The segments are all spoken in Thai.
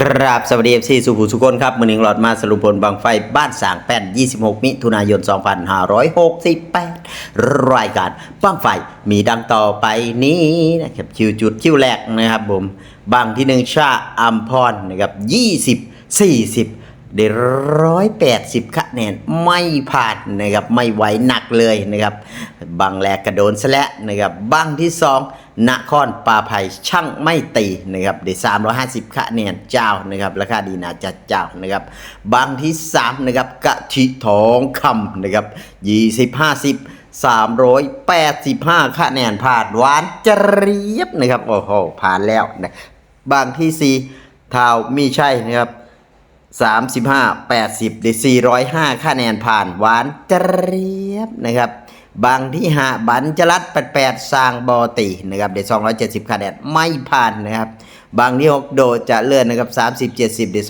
ครับสวัสดีเอฟซีสุภูสุคนครับ มือหนึ่งหลอดมาสรุปผลบางไฟบ้านสางแป้น 26 มิถุนายน 2568 รายการบางไฟมีดังต่อไปนี้นะครับคิวจุดคิวแรกนะครับผมบางที่หนึ่งชาอัมพรนะครับ 20 40 ได้ร้อยแปดสิบคะแนนไม่ผ่านนะครับไม่ไหวหนักเลยนะครับบังแรกกระโดนซะแล้วนะครับบังที่สองนครปาภัยช่างไม่ตีนะครับได้สามร้อยห้าสิบคะแนนเจ้านะครับราคาดีนาจัดเจ้านะครับบังที่สามนะครับกะทิทองคำนะครับยี่สิบห้าสิบสามร้อยแปดสิบห้าคะแนนผ่านหวานเจรียบนะครับ โอ้โหผ่านแล้วนะบางที่สี่เท้ามีใช่นะครับ 35 80ได้405 คะแนนผ่านหวานเจรียบนะครับ บางที่หาบันจรัด88สร้างบอตีนะครับเด้270 คะแนนไม่ผ่านนะครับ บางที่ 6 โดจะเลื่อนนะครับ30 70เด้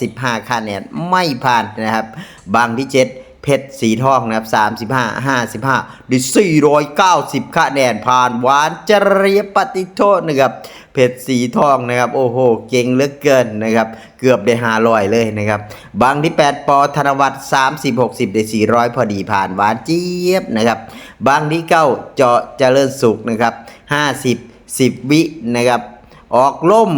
215 คะแนนไม่ผ่านนะครับ บางที่ 7 เพชรสีทองนะครับ 35 55ได้490 คะแนนผ่านหวานจรียปฏิโทษนะครับเพชรสีทองนะครับ โอ้โห เก่งเหลือเกินนะครับ เกือบได้หาลอยเลยนะครับ บางที่ 8 ปอธนวัฒน์30 60 ได้ 400 พอดีผ่านหวานเจี๊ยบนะครับ บางที่ 9 เจาะเจริญสุขนะครับ 50 10 วินะครับ ออกล่ม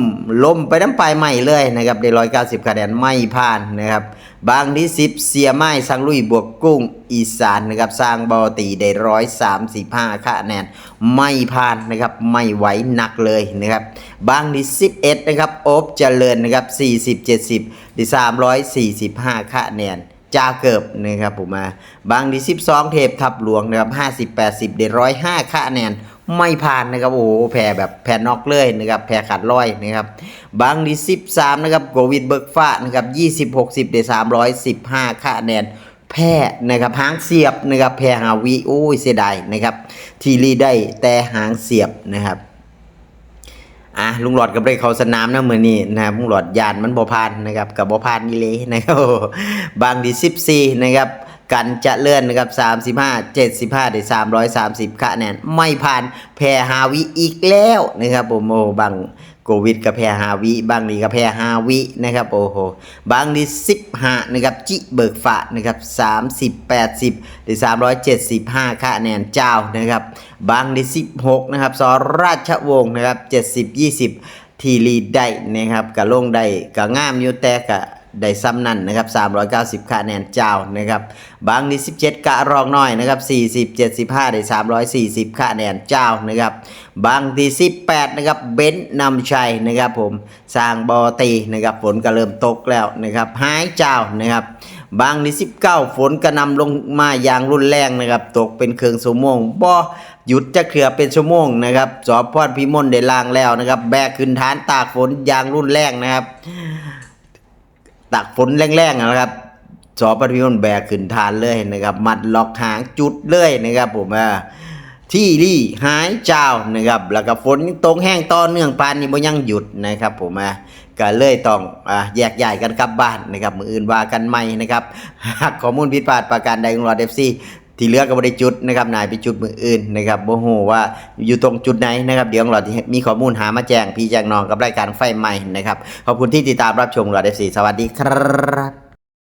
ล่มไปน้ำปลายใหม่เลยนะครับได้ร้อยเก้าสิบคะแนนไม่ผ่านนะครับ บางที่สิบเสียไม้สังลุยบวกกุ้งอีสานนะครับสร้างบอตีได้ร้อยสามสิบห้าคะแนนไม่ผ่านนะครับไม่ไหวหนักเลยนะครับ บางที่สิบเอ็ดนะครับโอบเจริญนะครับสี่สิบเจ็ดสิบได้สามร้อยสี่สิบห้าคะแนนจาเกิบนะครับผมมาบางที่12เทปทับหลวงนะครับ50 80ได้ร้อยห้าคะแนน ไม่ผ่านนะครับโอ้โหแพ้แบบแพ้น็อกเลยนะครับแพ้ขาดร้อยนะครับบางที่13นะครับโควิดเบิกฟ้านะครับ20 60ได้315คะแนนแพ้นะครับหางเสียบนะครับแพ้หาวีโอ้ยเสียดายนะครับทีรีได้แต่หางเสียบนะครับอะลุงหลอดกับได้เขาสนามนะมือนี้นะครับลุงหลอดยานมันบ่พานนะครับกับบ่พานนี่เลยนะครับบางดี14นะครับ กันจะเลื่อนนะครับ35 75ได้330คะแนนไม่ผ่านแพ้ฮาวิอีกแล้วนะครับผมโอ้บางโควิดกับแพ้ฮาวิบางนี้กับแพ้ฮาวินะครับโอ้โหบางดี15นะครับจิเบิกฝานะครับ30 80ได้375คะแนนเจ้านะครับบางดี16นะครับสราชวงศ์นะครับ70 20ทีลีได้นะครับกะลงได้กะงามอยู่แต่กะ ได้ซ้ำนั่นนะครับ 390คะแนนเจ้านะครับ บางที่17 กะรองน้อยนะครับ 40 75 ได้ 340คะแนนเจ้านะครับ บางที่ 18 นะครับ เบนซ์นำชัยนะครับผม สร้างบอตีนะครับฝนก็เริ่มตกแล้วนะครับ หายเจ้านะครับบางที่19 ฝนกระนำลงมาอย่างรุนแรงนะครับ ตกเป็นเครื่องชโมงบ่หยุดจะเคลือเป็นชั่วโมงนะครับ สอบพอดพิมลได้ล่างแล้วนะครับ แบกขึ้นฐานตากฝนอย่างรุนแรงนะครับ ตากฝนแรงๆนะครับสอปฏิพันธ์แบกขึ้นทานเลยนะครับ มัดล็อกหางจุดเลยนะครับ ผมอ่าที่รี่หายเจ้านะครับ แล้วก็ฝนตกแห้งต่อเนื่องปานนี้บ่ยังหยุดนะครับ ผมอะก็เลยต้องอ่าแยกย้ายกันกลับบ้านนะครับ มืออื่นว่ากันใหม่นะครับหากข้อมูลผิดพลาดประการใดของเราเอฟซี ที่เหลือก็ไม่ได้จุดนะครับนายไปจุดมืออื่นนะครับโมโหว่าอยู่ตรงจุดไหนนะครับ เดี๋ยวของเราที่มีข้อมูลหามาแจ้งพี่แจ้งน้องกับรายการไฟใหม่นะครับ ขอบคุณที่ติดตามรับชมเราเอฟซีสวัสดีครับ